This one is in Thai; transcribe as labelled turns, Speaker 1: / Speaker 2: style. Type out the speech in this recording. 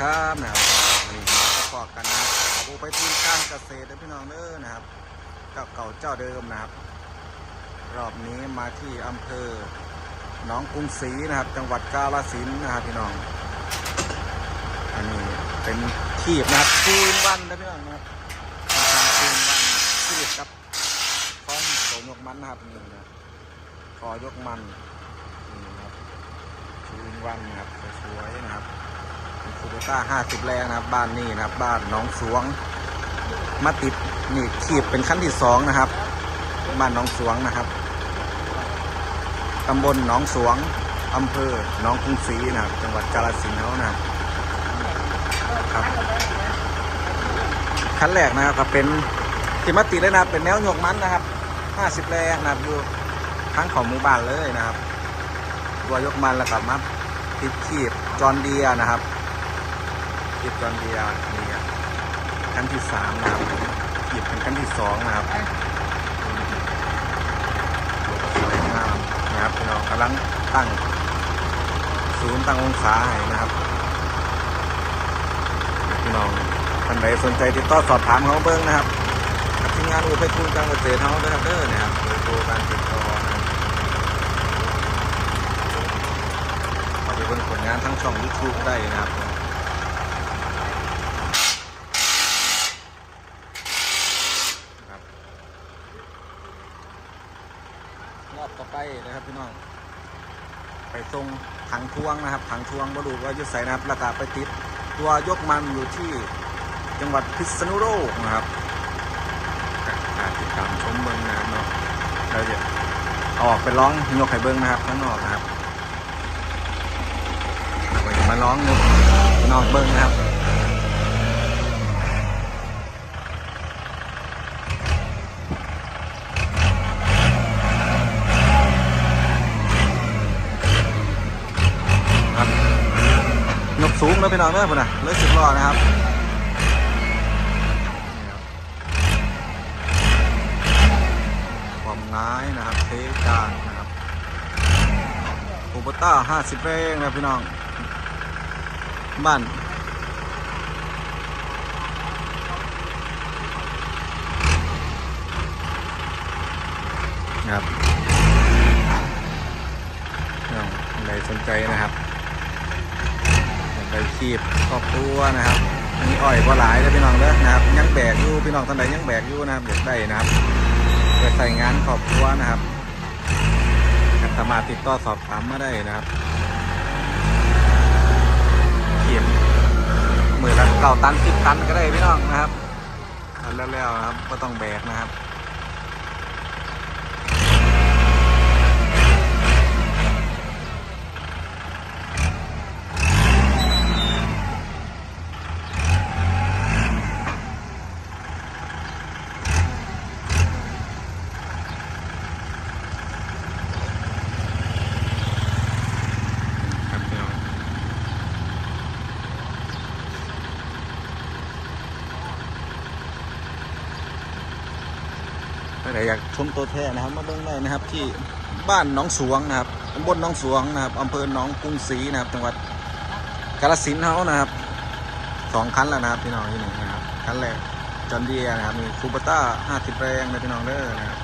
Speaker 1: ครับนะครับนนี้มาประกอบกันนะครับไปทีมการเกษตรเด้อพี่น้องเด้อนะครับเจ้าเก่าเจ้าเดิมนะครับ รอบนี้มาที่อำเภอหนองกรุงศรีนะครับ จังหวัดกาฬสินธุ์นะครับพี่น้อง อันนี้เป็นขีบนะครับคูณวันนะพี่น้องนะครับเป็นการคูณวันขีบครับพร้อมโสมยกมันนะครับนี่นะคอยกมันนี่นะครับคูณวันนะครับสวยๆนะครับ คูเบต้าห้าสิบแรงนะครับ บ้านนี่นะครับ บ้านน้องสวง มาติดนี่ขีบเป็นขั้นที่สองนะครับ บ้านน้องสวงนะครับตำบลหนองสวงอำเภอหนองกรุงศรีนะครับ จังหวัดกาฬสินธุ์เขานะครับขั้นแรกนะครับก็เป็นที่มาติดเลยนะเป็นแนวโยกมันนะครับ50แรงนะครับอยู่ทั้งของหมู่บ้านเลยนะครับตัวยกมันแล้วก็มาติดขีบจอนเดียนะครับ ขีบจอนเดียนี่ครับขั้นที่สามนะครับขีบเป็นขั้นที่สองนะครับสวยงามนะครับพี่น้องกำลังตั้งศูนย์ตั้งองศาให้นะครับพี่น้องท่านใดสนใจติดต่อสอบถามเขาเบิ้งนะครับทีมงานอุปกรณ์การเกษตรเขาเด้อครับเด้อนะครับบร์โทรการติดต่อนะเอาไปเบิ่งผลงานทั้งช่อง YouTube ได้นะครับรอบ ต่อไปนะครับพี่น้อง ไปตรงถังทวงนะครับถังทวงบรูว่ายุดใส่นะครับแล้วก็ไปติดตัวยกมันอยู่ที่จังหวัดพิษณุโลกนะครับติดตามชมเบิ้งนะครับเนาะเราจะเอออกไปร้องยกไข่เบิ้งนะครับข้างนอกนะครับเราจะมาร้องยกนอกเบิ้งนะครับ สูงแล้วพี่น้องเด้อพุ่นน่ะเลยสิบล้อนะครับความง่ายนะครับเทกลางนะครับคูปต้าห้าสิบแรงนะพี่น้องบ้านนะครับน้องใครสนใจนะครับ คีบครอบครัวนะครับอันนี้อ้อยก็หลายเลยพี่น้องเด้อนะครับยังแบกอยู่พี่น้องท่านใดยังแบกอยู่นะครับอยากได้นะครับไปใส่งานครอบครัวนะครับสามารถติดต่อสอบถามมาได้นะครับเขียนมือละเก่าตันสิบตันก็ได้พี่น้องนะครับแล้วๆนะครับก็ต้องแบกนะครับ ครอยากชมตัวแท้นะครับ มาเบิ่งได้นะครับที่บ้านน้องสวงนะครับตำบลน้องสวงนะครับอำเภอหนองกรุงศรีนะครับ จังหวัดกาฬสินธุ์เขานะครับสองคันแล้วนะครับพี่น้องที่หนึ่งนะครับคันแรกจอนเดียนะครับมีคูปต้าห้าสิบแรงนะพี่น้องเด้อนะครับ